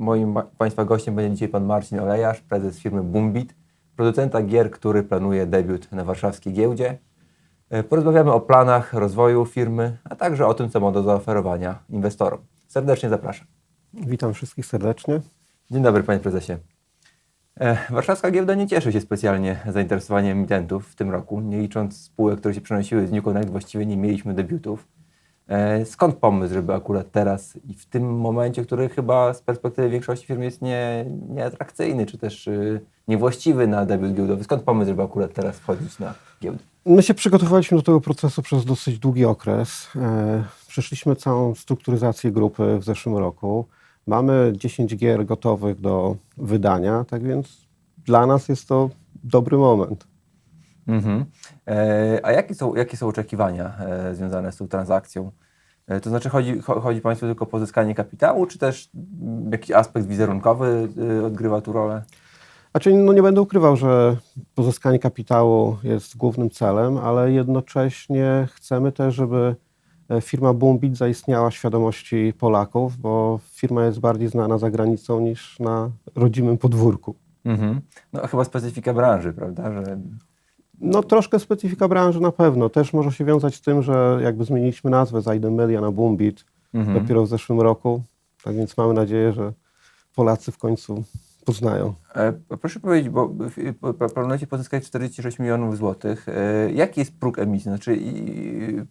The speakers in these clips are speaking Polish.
Moim Państwa gościem będzie dzisiaj pan Marcin Olejarz, prezes firmy Boombit, producenta gier, który planuje debiut na warszawskiej giełdzie. E, Porozmawiamy o planach rozwoju firmy, a także o tym, co ma do zaoferowania inwestorom. Serdecznie zapraszam. Witam wszystkich serdecznie. Dzień dobry, panie prezesie. E, Warszawska giełda nie cieszy się specjalnie zainteresowaniem emitentów w tym roku. Nie licząc spółek, które się przenosiły z New Connect, właściwie nie mieliśmy debiutów. E, Skąd pomysł, żeby akurat teraz i w tym momencie, który chyba z perspektywy większości firm jest nie, nieatrakcyjny, czy też y, niewłaściwy na debiut giełdowy, skąd pomysł, żeby akurat teraz wchodzić na giełdę? My się przygotowaliśmy do tego procesu przez dosyć długi okres. E, Przeszliśmy całą strukturyzację grupy w zeszłym roku. Mamy 10 gier gotowych do wydania, tak więc dla nas jest to dobry moment. Mhm. E, a jakie są, jakie są oczekiwania e, związane z tą transakcją? E, to znaczy chodzi, cho- chodzi Państwu tylko o pozyskanie kapitału, czy też mm, jakiś aspekt wizerunkowy odgrywa tu rolę? Znaczy, no nie będę ukrywał, że pozyskanie kapitału jest głównym celem, ale jednocześnie chcemy też, żeby firma Boombit zaistniała w świadomości Polaków, bo firma jest bardziej znana za granicą niż na rodzimym podwórku. Mhm. No chyba specyfika branży, prawda? Że... No troszkę specyfika branży na pewno. Też może się wiązać z tym, że jakby zmieniliśmy nazwę z Aiden Media na Boombit Mhm. dopiero w zeszłym roku. Tak więc mamy nadzieję, że Polacy w końcu poznają. E, proszę powiedzieć, bo planujecie pozyskać 46 milionów złotych. E, jaki jest próg emisji? Znaczy i,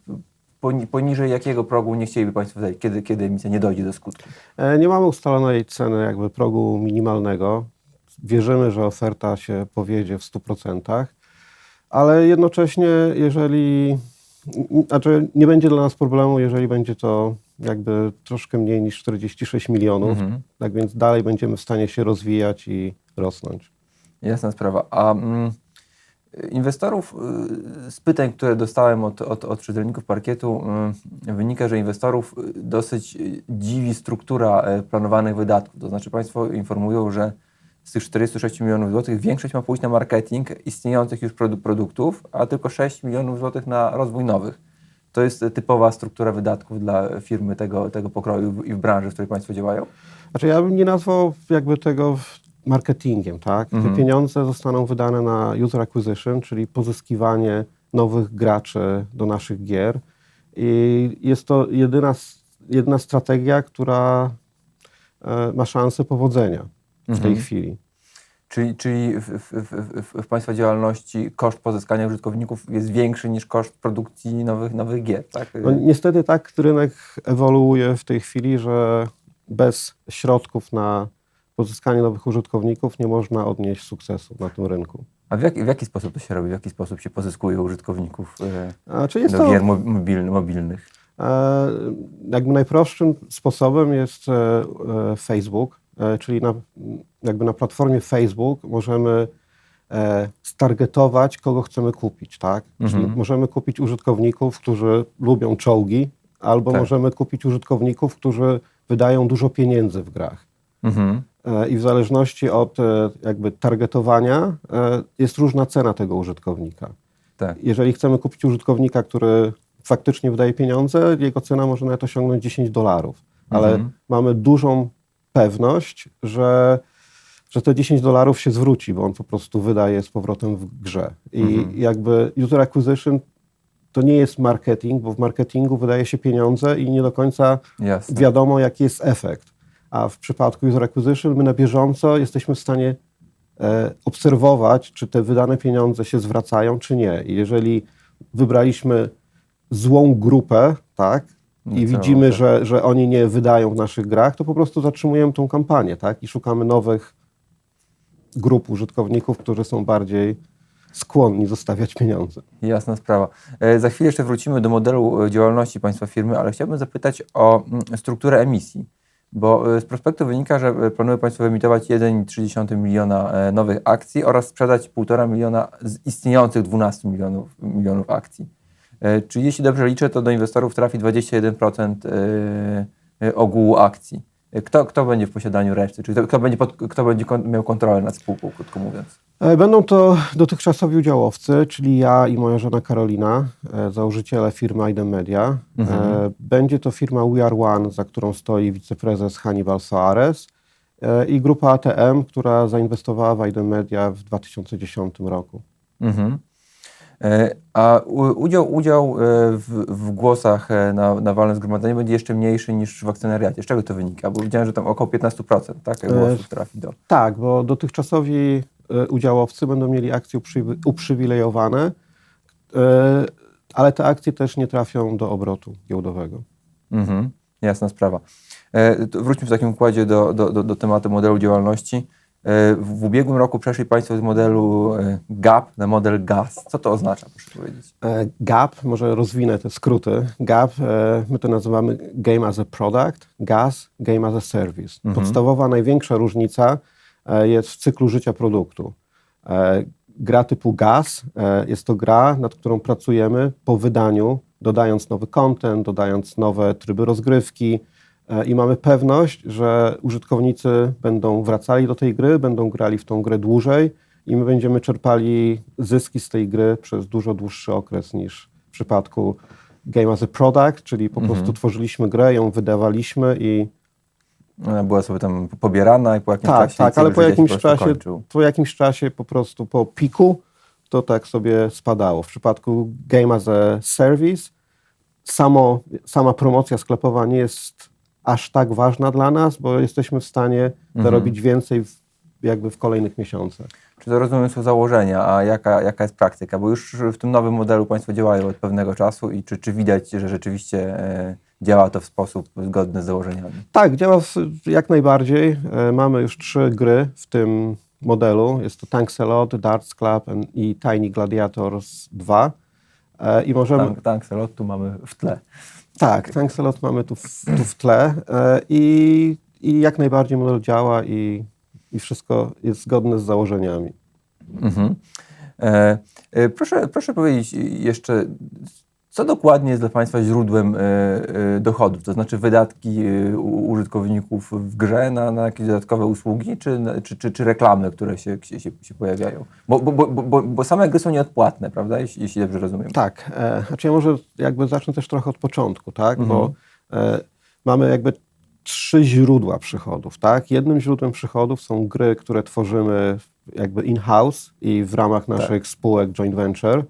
poni, poniżej jakiego progu nie chcieliby Państwo wejść, kiedy, kiedy emisja nie dojdzie do skutku? E, Nie mamy ustalonej ceny jakby progu minimalnego. Wierzymy, że oferta się powiedzie w 100%, ale jednocześnie jeżeli, znaczy nie będzie dla nas problemu, jeżeli będzie to jakby troszkę mniej niż 46 milionów, Mhm. tak więc dalej będziemy w stanie się rozwijać i rosnąć. Jasna sprawa. A mm, inwestorów, y, z pytań, które dostałem od, od, od czytelników parkietu, y, wynika, że inwestorów y, dosyć dziwi struktura planowanych wydatków. To znaczy Państwo informują, że z tych 46 milionów złotych większość ma pójść na marketing istniejących już produ- produktów, a tylko 6 milionów złotych na rozwój nowych. To jest y, typowa struktura wydatków dla firmy tego, tego pokroju i w branży, w której Państwo działają? Znaczy ja bym nie nazwał jakby tego marketingiem, tak? Te pieniądze zostaną wydane na user acquisition, czyli pozyskiwanie nowych graczy do naszych gier i jest to jedyna, jedyna strategia, która e, ma szansę powodzenia w tej chwili. Czyli, czyli w, w, w, w, Państwa działalności koszt pozyskania użytkowników jest większy niż koszt produkcji nowych, nowych gier, tak? No, niestety tak rynek ewoluuje w tej chwili, że bez środków na pozyskanie nowych użytkowników nie można odnieść sukcesu na tym rynku. A w jaki, w jaki sposób to się robi? W jaki sposób się pozyskuje użytkowników e, Znaczy jest do to, gier mo- mobilny, mobilnych? E, Jakby najprostszym sposobem jest e, e, Facebook, czyli na, jakby na platformie Facebook możemy e, stargetować, kogo chcemy kupić, tak? Czyli możemy kupić użytkowników, którzy lubią czołgi, albo Tak. możemy kupić użytkowników, którzy wydają dużo pieniędzy w grach. Mhm. E, I w zależności od e, jakby targetowania e, jest różna cena tego użytkownika. Tak. Jeżeli chcemy kupić użytkownika, który faktycznie wydaje pieniądze, jego cena może nawet osiągnąć 10 dolarów, ale Mhm. mamy dużą pewność, że, że te 10 dolarów się zwróci, bo on po prostu wydaje z powrotem w grze. I Mhm. jakby user acquisition to nie jest marketing, bo w marketingu wydaje się pieniądze i nie do końca Jasne. wiadomo, jaki jest efekt. A w przypadku user acquisition my na bieżąco jesteśmy w stanie e, obserwować, czy te wydane pieniądze się zwracają, czy nie. I jeżeli wybraliśmy złą grupę, tak, i Docelowo, widzimy, tak. że, że oni nie wydają w naszych grach, to po prostu zatrzymujemy tą kampanię, tak, i szukamy nowych grup użytkowników, którzy są bardziej skłonni zostawiać pieniądze. Jasna sprawa. E, Za chwilę jeszcze wrócimy do modelu e, działalności Państwa firmy, ale chciałbym zapytać o mm, strukturę emisji. Bo e, z prospektu wynika, że e, planują Państwo wyemitować 1,3 miliona nowych akcji oraz sprzedać 1,5 miliona z istniejących 12 milionów, milionów akcji. E, Czyli jeśli dobrze liczę, to do inwestorów trafi 21% e, e, ogółu akcji. Kto, kto będzie w posiadaniu reszty? Czyli kto, będzie, pod, kto będzie miał kontrolę nad spółką, krótko mówiąc? Będą to dotychczasowi udziałowcy, czyli ja i moja żona Karolina, założyciele firmy Aiden Media. E, Będzie to firma We Are One, za którą stoi wiceprezes Hannibal Soares i grupa ATM, która zainwestowała w Aiden Media w 2010 roku. Mhm. E, A udział, udział e, w, w głosach e, na, na walne zgromadzenie będzie jeszcze mniejszy niż w akcjonariacie. Z czego to wynika? Bo widziałem, że tam około 15% tak, głosów trafi do... Tak, bo dotychczasowi udziałowcy będą mieli akcje uprzy- uprzywilejowane, ale te akcje też nie trafią do obrotu giełdowego. Mhm. Jasna sprawa. Wróćmy w takim układzie do, do, do, do tematu modelu działalności. E, W ubiegłym roku przeszli Państwo z modelu e, GAP na model GAS. Co to oznacza, proszę powiedzieć? E, GAP, może rozwinę te skróty. GAP, my to nazywamy Game as a Product, GAS, Game as a Service. Podstawowa, największa różnica jest w cyklu życia produktu. Gra typu GAS jest to gra, nad którą pracujemy po wydaniu, dodając nowy content, dodając nowe tryby rozgrywki i mamy pewność, że użytkownicy będą wracali do tej gry, będą grali w tą grę dłużej i my będziemy czerpali zyski z tej gry przez dużo dłuższy okres niż w przypadku Game as a Product, czyli po prostu tworzyliśmy grę, ją wydawaliśmy i Ona była sobie tam pobierana i po jakimś tak, czasie tak, ale po jakimś czasie, kończył. po jakimś czasie po prostu po piku to tak sobie spadało. W przypadku Game as a Service samo, sama promocja sklepowa nie jest aż tak ważna dla nas, bo jesteśmy w stanie Mhm. zarobić więcej w, jakby w kolejnych miesiącach. Czy to rozumiem są założenia, a jaka, jaka jest praktyka? Bo już w tym nowym modelu Państwo działają od pewnego czasu i czy, czy widać, że rzeczywiście e, działa to w sposób zgodny z założeniami? Tak, działa w, jak najbardziej. E, mamy już trzy gry w tym modelu. Jest to Tankselot, Darts Club i Tiny Gladiators 2. E, I możemy... Tank, tank Selot tu mamy w tle. Tak, Tankselot mamy tu w, tu w tle e, i, i jak najbardziej model działa i, i wszystko jest zgodne z założeniami. Mhm. E, e, proszę, proszę powiedzieć jeszcze, co dokładnie jest dla Państwa źródłem e, e, dochodów? To znaczy wydatki e, użytkowników w grze na, na jakieś dodatkowe usługi, czy, czy, czy, czy reklamy, które się, się, się pojawiają? Bo, bo, bo, bo, same gry są nieodpłatne, prawda? Jeśli, jeśli dobrze rozumiem. Tak, e, znaczy ja może jakby zacznę też trochę od początku, tak, bo e, mamy jakby trzy źródła przychodów, tak. Jednym źródłem przychodów są gry, które tworzymy jakby in-house i w ramach naszych spółek joint venture.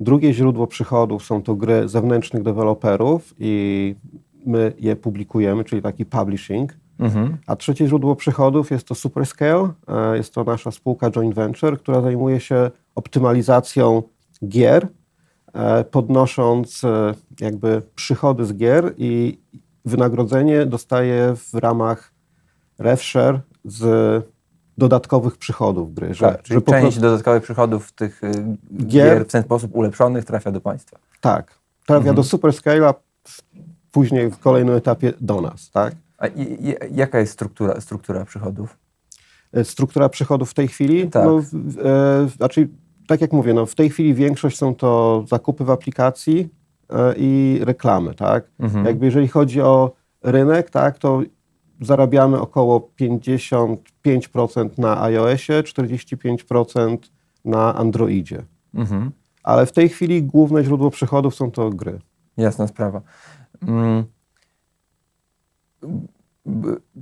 Drugie źródło przychodów są to gry zewnętrznych deweloperów i my je publikujemy, czyli taki publishing. Mhm. A trzecie źródło przychodów jest to Superscale. E, Jest to nasza spółka joint venture, która zajmuje się optymalizacją gier, e, podnosząc e, jakby przychody z gier i wynagrodzenie dostaje w ramach RevShare z dodatkowych przychodów gry. Że, Tak, że część prostu, dodatkowych przychodów tych e, Gier- gier w ten sposób ulepszonych trafia do Państwa. tak, trafia Mhm. do Superscale'a, później w kolejnym etapie do nas. Tak? A i, i, jaka jest struktura, struktura przychodów? E, struktura przychodów w tej chwili? Tak. No, e, znaczy, tak jak mówię, no, w tej chwili większość są to zakupy w aplikacji e, i reklamy, tak? Mhm. Jakby jeżeli chodzi o rynek, tak, to zarabiamy około 55% na iOSie, 45% na Androidzie. Mhm. Ale w tej chwili główne źródło przychodów są to gry. Jasna sprawa. Mm.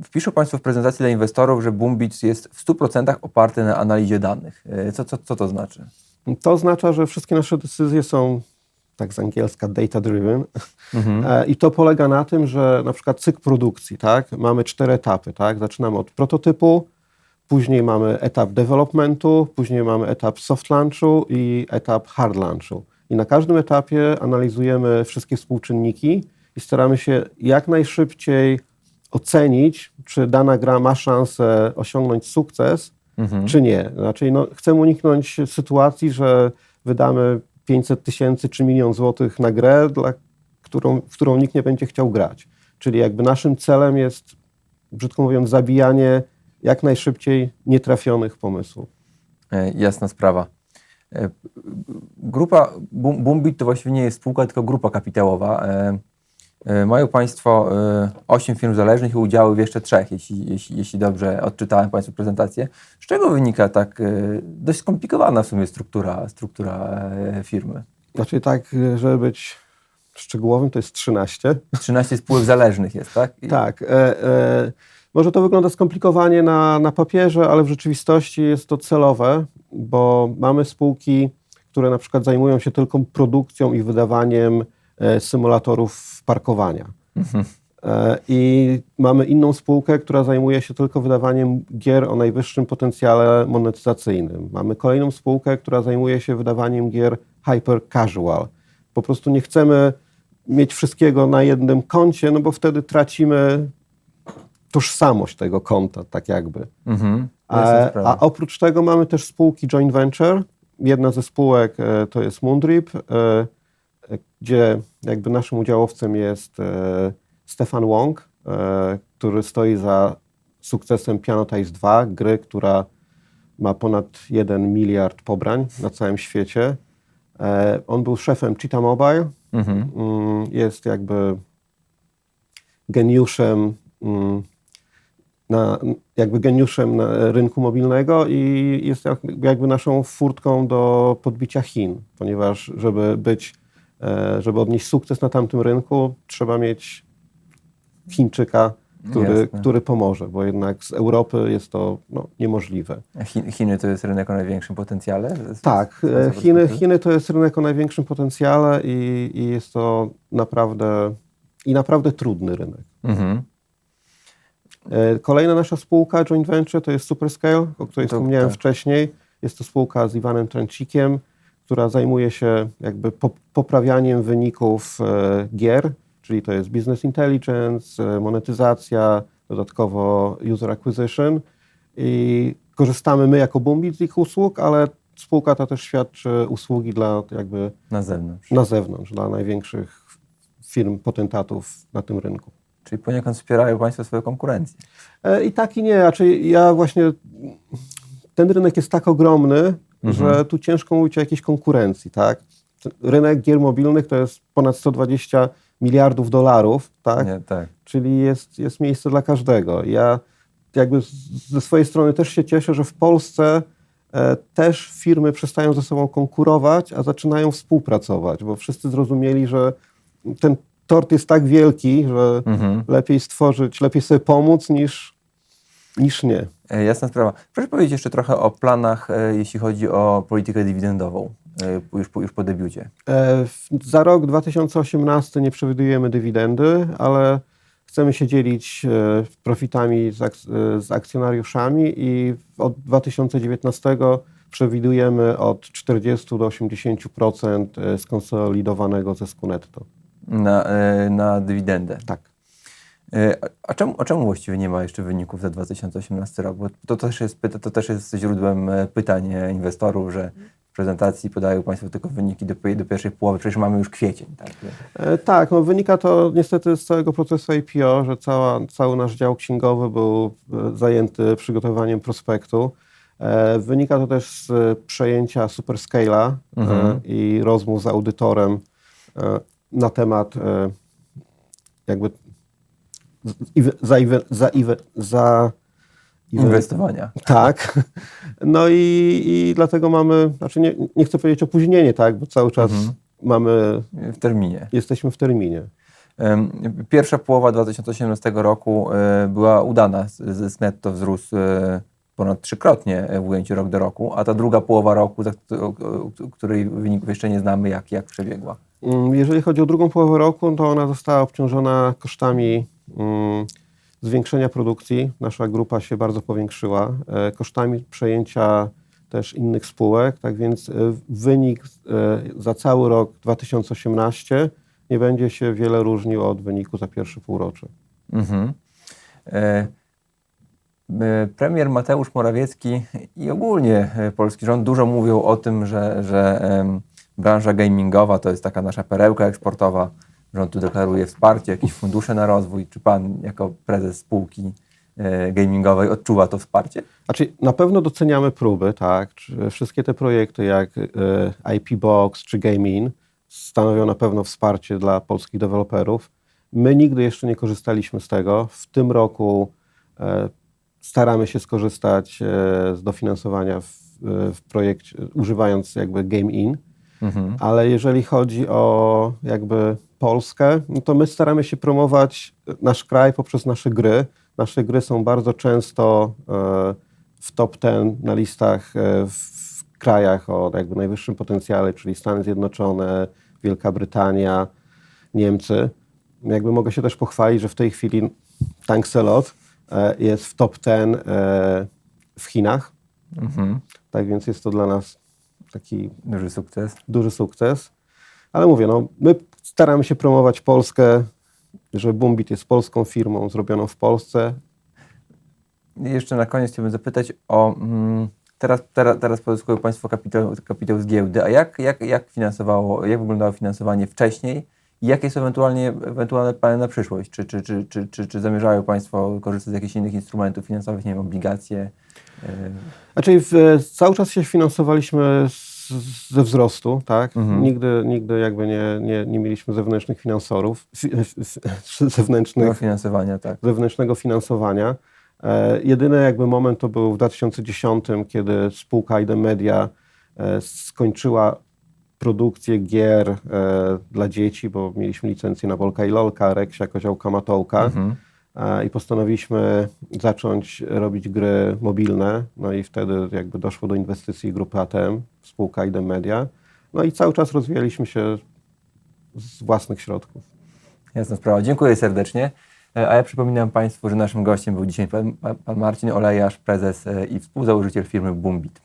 Wpiszą Państwo w prezentacji dla inwestorów, że Boombits jest w 100% oparty na analizie danych. E, Co, co, co to znaczy? To oznacza, że wszystkie nasze decyzje są tak z angielska data driven. Mhm. E, I to polega na tym, że na przykład cykl produkcji, tak? Mamy cztery etapy, tak? Zaczynamy od prototypu, później mamy etap developmentu, później mamy etap soft launchu i etap hard launchu. I na każdym etapie analizujemy wszystkie współczynniki i staramy się jak najszybciej ocenić, czy dana gra ma szansę osiągnąć sukces, Mhm. czy nie. Znaczy, no, chcemy uniknąć sytuacji, że wydamy 500 tysięcy czy milion złotych na grę, dla którą, w którą nikt nie będzie chciał grać. Czyli jakby naszym celem jest, brzydko mówiąc, zabijanie jak najszybciej nietrafionych pomysłów. E, Jasna sprawa. E, Grupa Boom- Boombit to właściwie nie jest spółka, tylko grupa kapitałowa. E, e, Mają Państwo e, 8 firm zależnych i udziały w jeszcze trzech, jeśli, jeśli, jeśli dobrze odczytałem Państwu prezentację. Z czego wynika tak e, dość skomplikowana w sumie struktura, struktura e, firmy? Znaczy tak, żeby być szczegółowym, to jest 13. 13 spółek zależnych jest, tak? I- Tak. E, e, Może to wygląda skomplikowanie na, na papierze, ale w rzeczywistości jest to celowe, bo mamy spółki, które na przykład zajmują się tylko produkcją i wydawaniem e, symulatorów parkowania. E, I mamy inną spółkę, która zajmuje się tylko wydawaniem gier o najwyższym potencjale monetyzacyjnym. Mamy kolejną spółkę, która zajmuje się wydawaniem gier hyper casual. Po prostu nie chcemy mieć wszystkiego na jednym koncie, no bo wtedy tracimy tożsamość tego konta, tak jakby. Mhm. A, a oprócz tego mamy też spółki joint venture. Jedna ze spółek e, to jest Moondrip, e, e, gdzie jakby naszym udziałowcem jest e, Stefan Wong, e, który stoi za sukcesem Pianotize 2, gry, która ma ponad 1 miliard pobrań na całym świecie. E, on był szefem Cheetah Mobile, Mhm. mm, jest jakby geniuszem, mm, na, jakby geniuszem na rynku mobilnego i jest jak- jakby naszą furtką do podbicia Chin, ponieważ żeby być, żeby odnieść sukces na tamtym rynku, trzeba mieć Chińczyka, który, Jasne. który pomoże, bo jednak z Europy jest to no, niemożliwe. Chi- Chiny to jest rynek o największym potencjale? Tak, e, Chiny, Chiny to jest rynek o największym potencjale i, i jest to naprawdę i naprawdę trudny rynek. Mhm. E, Kolejna nasza spółka joint venture to jest Superscale, o której To- wspomniałem tak. wcześniej. Jest to spółka z Iwanem Tręcikiem, która zajmuje się jakby pop- poprawianiem wyników e, gier, czyli to jest business intelligence, e, monetyzacja, dodatkowo user acquisition i korzystamy my jako Boombeat z ich usług, ale spółka ta też świadczy usługi dla jakby Na zewnątrz. na zewnątrz, dla największych firm, potentatów na tym rynku. Czyli poniekąd wspierają Państwo swoją konkurencję. E, I tak i nie. Raczej ja właśnie. Ten rynek jest tak ogromny, że tu ciężko mówić o jakiejś konkurencji, tak? Rynek gier mobilnych to jest ponad 120 miliardów dolarów, tak? Nie, tak. Czyli jest, jest miejsce dla każdego. Ja jakby ze swojej strony też się cieszę, że w Polsce e, też firmy przestają ze sobą konkurować, a zaczynają współpracować, bo wszyscy zrozumieli, że ten tort jest tak wielki, że Mhm. lepiej stworzyć, lepiej sobie pomóc niż, niż nie. E, Jasna sprawa. Proszę powiedzieć jeszcze trochę o planach, e, jeśli chodzi o politykę dywidendową, e, już po, już po debiucie. Za rok 2018 nie przewidujemy dywidendy, ale chcemy się dzielić profitami z, ak- z akcjonariuszami i od 2019 przewidujemy od 40 do 80% e, skonsolidowanego zysku netto. Na, na dywidendę. Tak. E, a- czemu, a czemu właściwie nie ma jeszcze wyników za 2018 rok? Bo to też jest, to też jest źródłem e, pytań inwestorów, że w prezentacji podają Państwo tylko wyniki do, do pierwszej połowy. Przecież mamy już kwiecień. Tak? E, Tak, no wynika to niestety z całego procesu IPO, że cała, cały nasz dział księgowy był zajęty przygotowaniem prospektu. Wynika to też z przejęcia Superscale'a Mhm. i rozmów z audytorem na temat jakby za, za, za Inwestowania. tak. No i, i dlatego mamy, znaczy nie, nie chcę powiedzieć opóźnienie, tak, bo cały czas Mhm. mamy, W terminie. jesteśmy w terminie. Pierwsza połowa 2018 roku e, była udana. Zysk netto wzrósł e, ponad trzykrotnie e, w ujęciu rok do roku, a ta druga połowa roku, której wyników jeszcze nie znamy, jak, jak przebiegła. Mm, Jeżeli chodzi o drugą połowę roku, to ona została obciążona kosztami zwiększenia produkcji. Nasza grupa się bardzo powiększyła, e, kosztami przejęcia też innych spółek, tak więc e, wynik e, za cały rok 2018 nie będzie się wiele różnił od wyniku za pierwsze półrocze. Mhm. Premier Mateusz Morawiecki i ogólnie polski rząd dużo mówią o tym, że, że branża gamingowa to jest taka nasza perełka eksportowa. Rząd tu deklaruje wsparcie, jakieś fundusze na rozwój. Czy pan jako prezes spółki e, gamingowej odczuwa to wsparcie? Znaczy, na pewno doceniamy próby, tak. Wszystkie te projekty jak e, IP Box czy Game-In stanowią na pewno wsparcie dla polskich deweloperów. My nigdy jeszcze nie korzystaliśmy z tego. W tym roku e, staramy się skorzystać z dofinansowania w, w projekcie, używając jakby Game-In. Mhm. Ale jeżeli chodzi o jakby Polskę, no to my staramy się promować nasz kraj poprzez nasze gry. Nasze gry są bardzo często e, w top 10 na listach e, w krajach o jakby najwyższym potencjale, czyli Stany Zjednoczone, Wielka Brytania, Niemcy. Jakby mogę się też pochwalić, że w tej chwili Thanks a Lot e, jest w top 10 e, w Chinach. Mhm. Tak więc jest to dla nas taki Duży sukces. duży sukces. Ale mówię, no, my staramy się promować Polskę, że Bumbit jest polską firmą zrobioną w Polsce. Jeszcze na koniec chciałbym zapytać o. Mm, teraz, teraz, teraz pozyskują Państwo kapitał, kapitał z giełdy, a jak, jak, jak finansowało, jak wyglądało finansowanie wcześniej jakie są ewentualnie, ewentualne plany na przyszłość? Czy, czy, czy, czy, czy, czy zamierzają Państwo korzystać z jakichś innych instrumentów finansowych, nie wiem, obligacje? Yy, Znaczy w, cały czas się finansowaliśmy z, ze wzrostu, tak? Mhm. Nigdy, nigdy jakby nie, nie, nie mieliśmy zewnętrznych finansorów, fi, zewnętrznych, do finansowania, tak. zewnętrznego finansowania. E, jedyny jakby moment to był w 2010, kiedy spółka ID Media e, skończyła produkcję gier e, dla dzieci, bo mieliśmy licencję na Wolka i Lolka, Reksia, Koziołka, Matołka Mhm. I postanowiliśmy zacząć robić gry mobilne. No i wtedy jakby doszło do inwestycji grupy ATM, spółka ID Media. No i cały czas rozwijaliśmy się z własnych środków. Jasna sprawa. Dziękuję serdecznie. E, A ja przypominam Państwu, że naszym gościem był dzisiaj pan, pan Marcin Olejarz, prezes e, i współzałożyciel firmy Bumbit.